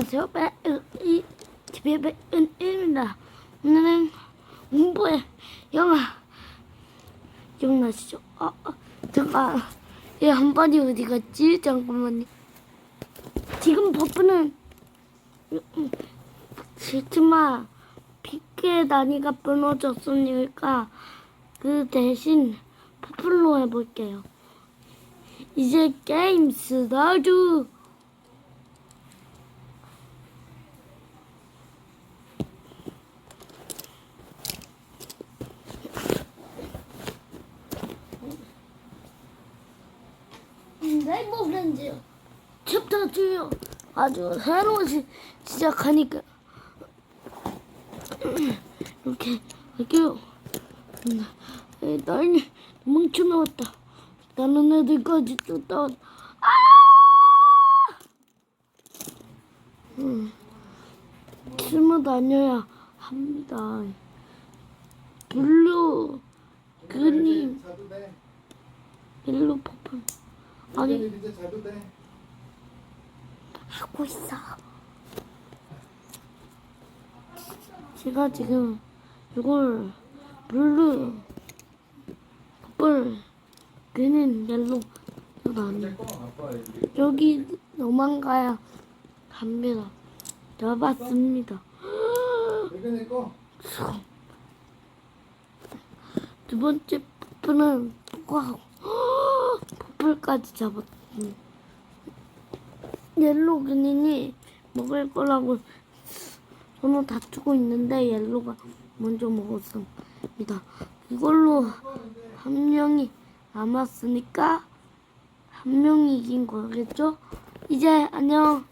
안녕하세요. 배이 TV의 배은입니다. 오늘은 공부의 영화 기억나시죠? 아, 아 잠깐 얘 한번이 어디 갔지? 잠깐만요. 지금 버프는 싫지만 픽의 단위가 끊어졌으니까 그 대신 퍼플로 해볼게요. 이제 게임 스타트. 레이버 브랜드 챕터 2요. 아주 새로운 시, 시작하니까. 이렇게 할게요. 음, 에, 날 멍청 나왔다. 다른 애들까지 쫓아와 아! 음, 숨어 다녀야 합니다. 블루 그님. 옐로 퍼플 아니. 하고 있어. 제가 지금 이걸 블루, 퍼플, 그는 옐로 아빠 여기. 너만 가야 갑니다. 잡았습니다. 두 번째 퍼플은 포과하고 퍼플까지 잡았습니다. 옐로 그린이 먹을 거라고 서로 다투고 있는데 옐로가 먼저 먹었습니다. 이걸로 한 명이 남았으니까 한 명이 이긴 거겠죠? 이제 안녕.